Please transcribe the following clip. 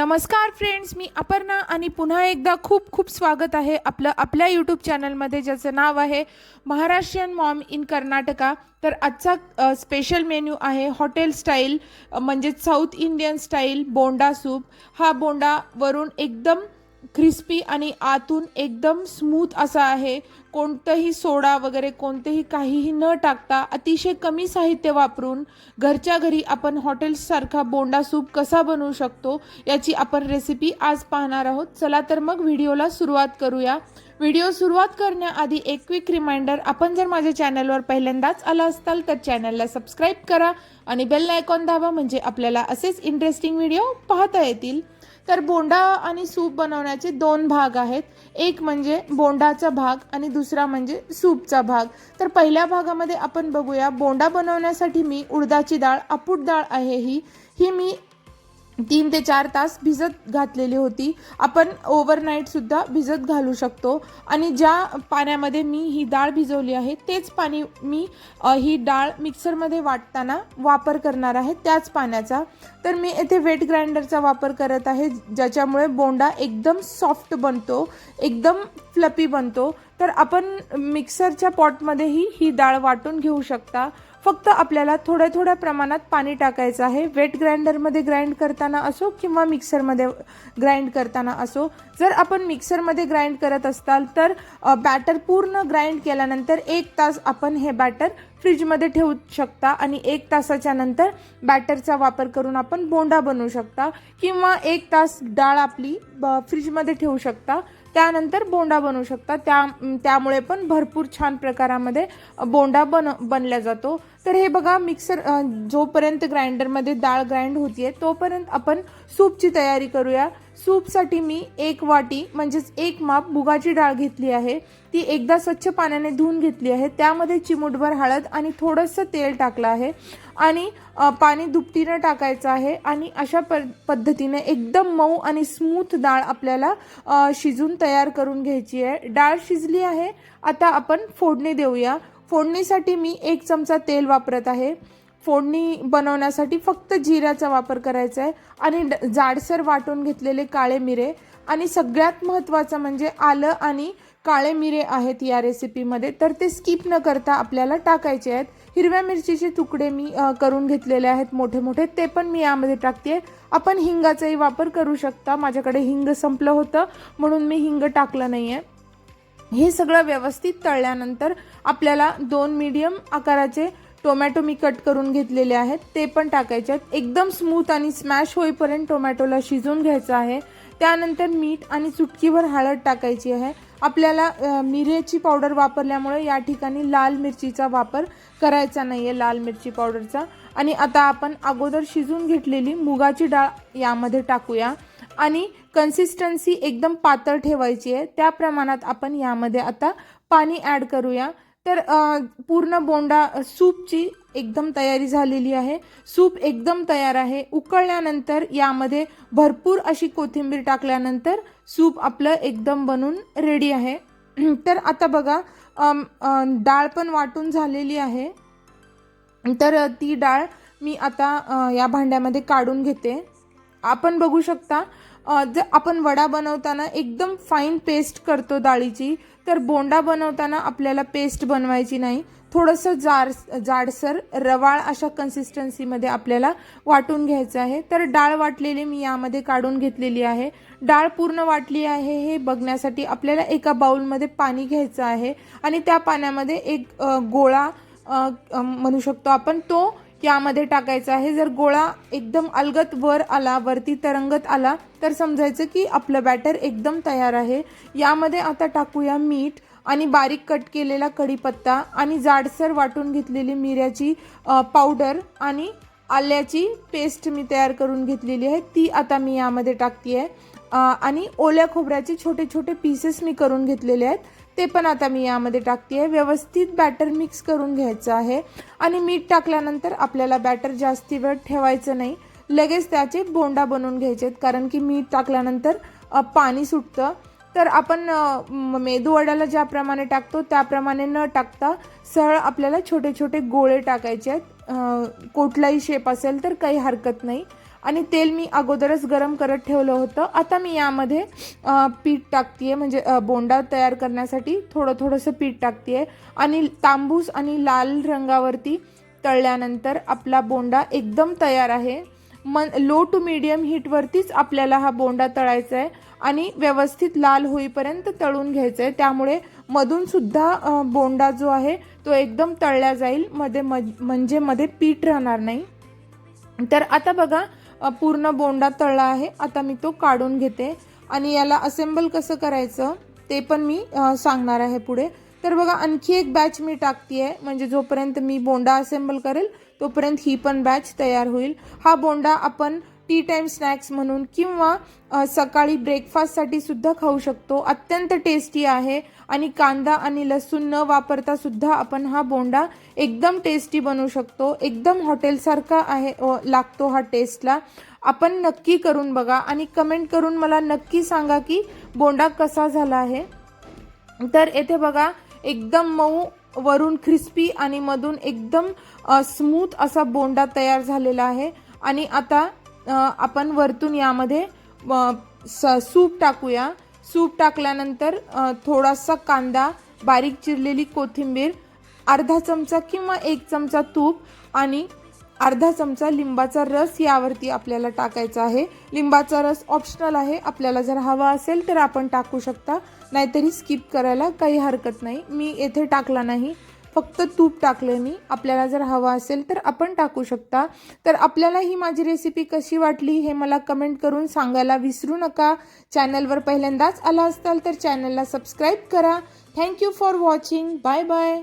नमस्कार फ्रेंड्स मी अपर्णा आणि पुन्हा एकदा खूप खूप स्वागत आहे आपलं आपल्या यूट्यूब चॅनलमध्ये ज्याचं नाव आहे महाराष्ट्रीयन मॉम इन कर्नाटका. तर आजचा स्पेशल मेन्यू आहे हॉटेल स्टाईल म्हणजे south Indian style bonda soup हा बोंडा वरून एकदम क्रिस्पी आणि आतून एकदम स्मूथ असा आहे. कोणतंही सोडा वगैरे कोणतेही काहीही न टाकता अतिशय कमी साहित्य वापरून घरच्या घरी आपण हॉटेल्ससारखा बोंडा सूप कसा बनवू शकतो याची आपण रेसिपी आज पाहणार आहोत. चला तर मग व्हिडिओला सुरुवात करूया. व्हिडिओ सुरुवात करण्याआधी एक क्विक रिमाइंडर आपण जर माझ्या चॅनलवर पहिल्यांदाच आला असताल तर चॅनलला सबस्क्राईब करा आणि बेल आयकॉन दाबा म्हणजे आपल्याला असेच इंटरेस्टिंग व्हिडिओ पाहता येतील. तर बोंडा आणि सूप बनवण्याचे दोन भाग आहेत. एक म्हणजे बोंडाचा भाग आणि दुसरा म्हणजे सूपचा भाग. तर पहिल्या भागामध्ये आपण बघूया बोंडा बनवण्यासाठी मी उडदाची डाळ अपूट डाळ आहे ही. ही मी तीन ते चार तास भिजत घातलेली होती. आपण ओव्हरनाईटसुद्धा भिजत घालू शकतो. आणि ज्या पाण्यामध्ये मी ही डाळ भिजवली आहे तेच पाणी मी ही डाळ मिक्सरमध्ये वाटताना वापर करणार आहे त्याच पाण्याचा. तर मी येथे वेट ग्राइंडरचा वापर करत आहे ज्याच्यामुळे बोंडा एकदम सॉफ्ट बनतो एकदम फ्लपी बनतो. तर आपण मिक्सरच्या पॉटमध्येही ही डाळ वाटून घेऊ शकता. फक्त आपल्याला थोड्या थोड्या प्रमाणात पाणी टाकायचं आहे. वेट ग्राइंडरमध्ये ग्राइंड करताना असो किंवा मिक्सरमध्ये ग्राइंड करताना असो जर आपण मिक्सरमध्ये ग्राइंड करत असताल तर बॅटर पूर्ण ग्राइंड केल्यानंतर एक तास आपण हे बॅटर फ्रीजमध्ये ठेवू शकता आणि एक तासाच्या नंतर बॅटरचा वापर करून आपण बोंडा बनवू शकता किंवा एक तास डाळ आपली ब- फ्रीजमध्ये ठेवू शकता. त्यानंतर बोंडा बनवू शकता. त्या त्यामुळे पण भरपूर छान प्रकारामध्ये बोंडा बन बनला जातो. तर हे बघा मिक्सर जोपर्यंत ग्राइंडरमध्ये डाळ ग्राइंड होतीये तोपर्यंत आपण सूपची तयारी करूया. सूपसाठी मी एक वाटी म्हणजेच एक माप मुगाची डाळ घेतली आहे. ती एकदा स्वच्छ पाण्याने धुवून घेतली आहे. त्यामध्ये चिमूटभर हळद आणि थोडंसं तेल टाकलं आहे. आणि पाणी दुपटीनं टाकायचं आहे आणि अशा प पद्धतीने एकदम मऊ आणि स्मूथ डाळ आपल्याला शिजून तयार करून घ्यायची आहे. डाळ शिजली आहे. आता आपण फोडणी देऊया. फोडणीसाठी मी एक चमचा तेल वापरत आहे. फोडणी बनवण्यासाठी फक्त जिऱ्याचा वापर करायचा आहे आणि ड- जाडसर वाटून घेतलेले काळे मिरे आणि सगळ्यात महत्त्वाचं म्हणजे आलं आणि काळे मिरे आहेत या रेसिपीमध्ये. तर ते स्किप न करता आपल्याला टाकायचे आहेत. हिरव्या मिरचीचे तुकडे मी करून घेतलेले आहेत मोठे मोठे ते पण मी यामध्ये टाकते. आपण हिंगाचाही वापर करू शकता. माझ्याकडे हिंग संपलं होतं म्हणून मी हिंग टाकलं नाही आहे हे सगळं व्यवस्थित तळल्यानंतर आपल्याला दोन मीडियम आकाराचे टोमॅटो मी कट करून घेतलेले आहेत. ते पण टाकायचे आहेत. एकदम स्मूथ आणि स्मॅश होईपर्यंत टोमॅटोला शिजवून घ्यायचं आहे. त्यानंतर मीठ आणि चुटकीभर हळद टाकायची आहे. आपल्याला मिरेची पावडर वापरल्यामुळे या ठिकाणी लाल मिरचीचा वापर करायचा नाही आहे लाल मिरची पावडरचा आणि आता आपण अगोदर शिजून घेतलेली मुगाची डाळ यामध्ये टाकूया. आणि कन्सिस्टन्सी एकदम पातळ ठेवायची आहे. त्या प्रमाणात आपण यामध्ये आता पाणी ॲड करूया. तर पूर्ण बोंडा सूपची एकदम तयारी झालेली आहे. सूप एकदम तयार आहे. उकळल्यानंतर यामध्ये भरपूर अशी कोथिंबीर टाकल्यानंतर सूप आपलं एकदम बनून रेडी आहे. तर आता बघा डाळ पण वाटून झालेली आहे. तर ती डाळ मी आता या भांड्यामध्ये काढून घेते. आपण बघू शकता जर आपण वडा बनवताना एकदम फाईन पेस्ट करतो डाळीची तर बोंडा बनवताना आपल्याला पेस्ट बनवायची नाही. थोडंसं जार जाडसर रवाळ अशा कन्सिस्टन्सीमध्ये आपल्याला वाटून घ्यायचं आहे. तर डाळ वाटलेली मी यामध्ये काढून घेतलेली आहे. डाळ पूर्ण वाटली आहे हे बघण्यासाठी आपल्याला एका बाउलमध्ये पाणी घ्यायचं आहे. आणि त्या पाण्यामध्ये एक गोळा म्हणू शकतो आपण तो यामध्ये टाकायचं आहे. जर गोळा एकदम अलगत वर आला वरती तरंगत आला तर समजायचं की आपलं बॅटर एकदम तयार आहे. यामध्ये आता टाकूया मीठ आणि बारीक कट केलेला कढीपत्ता आणि जाडसर वाटून घेतलेली मिऱ्याची पावडर आणि आल्याची पेस्ट मी तयार करून घेतलेली आहे. ती आता मी यामध्ये टाकते आहे आणि ओल्या खोबऱ्याचे छोटे छोटे पीसेस मी करून घेतलेले आहेत. ते पण आता मी यामध्ये टाकते आहे व्यवस्थित बॅटर मिक्स करून घ्यायचं आहे. आणि मीठ टाकल्यानंतर आपल्याला बॅटर जास्ती वेळ ठेवायचं नाही. लगेच त्याचे बोंडा बनवून घ्यायचे आहेत. कारण की मीठ टाकल्यानंतर पाणी सुटतं. तर आपण मेदूवड्याला ज्याप्रमाणे टाकतो त्याप्रमाणे न टाकता सरळ आपल्याला छोटे छोटे गोळे टाकायचे आहेत. कुठलाही शेप असेल तर काही हरकत नाही. आणि तेल मी अगोदरच गरम करत ठेवलं होतं. आता मी यामध्ये पीठ टाकते म्हणजे बोंडा तयार करण्यासाठी थोडं थोडंसं पीठ टाकते आणि तांबूस आणि लाल रंगावरती तळल्यानंतर आपला बोंडा एकदम तयार आहे. मन लो टू मीडियम हीटवरतीच आपल्याला हा बोंडा तळायचा आहे आणि व्यवस्थित लाल होईपर्यंत तळून घ्यायचं आहे त्यामुळे मधूनसुद्धा बोंडा जो आहे तो एकदम तळला जाईल. मध्ये म्हणजे मध्ये पीठ राहणार नाही. तर आता बघा पूर्ण बोंडा तळला आहे. आता मी तो काढून घेते. आणि याला असेंबल कसं करायचं ते पण मी सांगणार आहे पुढे. तर बघा आणखी एक बॅच मी टाकते आहे म्हणजे जोपर्यंत मी बोंडा असेंबल करेल तोपर्यंत ही पण बॅच तयार होईल. हा बोंडा आपण टी टाईम स्नॅक्स म्हणून किंवा सकाळी ब्रेकफास्टसाठी सुद्धा खाऊ शकतो. अत्यंत टेस्टी आहे. आणि कांदा आणि लसूण न वापरता सुद्धा आपण हा बोंडा एकदम टेस्टी बनवू शकतो. एकदम हॉटेलसारखा आहे लागतो हा टेस्टला आपण नक्की करून बघा आणि कमेंट करून मला नक्की सांगा की बोंडा कसा झाला आहे. तर येथे बघा एकदम मऊ वरून क्रिस्पी आणि मधून एकदम स्मूथ असा बोंडा तयार झालेला आहे. आणि आता आपण वरतून यामध्ये स- सूप टाकूया. सूप टाकल्यानंतर थोडासा कांदा बारीक चिरलेली कोथिंबीर अर्धा चमचा किंवा एक चमचा तूप आणि अर्धा चमचा लिंबाचा रस यावरती आपल्याला टाकायचा आहे. लिंबाचा रस ऑप्शनल आहे. आपल्याला जर हवा असेल तर आपण टाकू शकता. नाहीतरी स्किप करायला काही हरकत नाही. मी येथे टाकला नाही. फक्त तूप टाकलं मी. आपल्याला जर हवा असेल तर आपण टाकू शकता. तर आपल्याला ही माझी रेसिपी कशी वाटली हे मला कमेंट करून सांगायला विसरू नका. चॅनलवर पहिल्यांदाच आला असाल तर चॅनलला सबस्क्राईब करा. Thank you for watching bye bye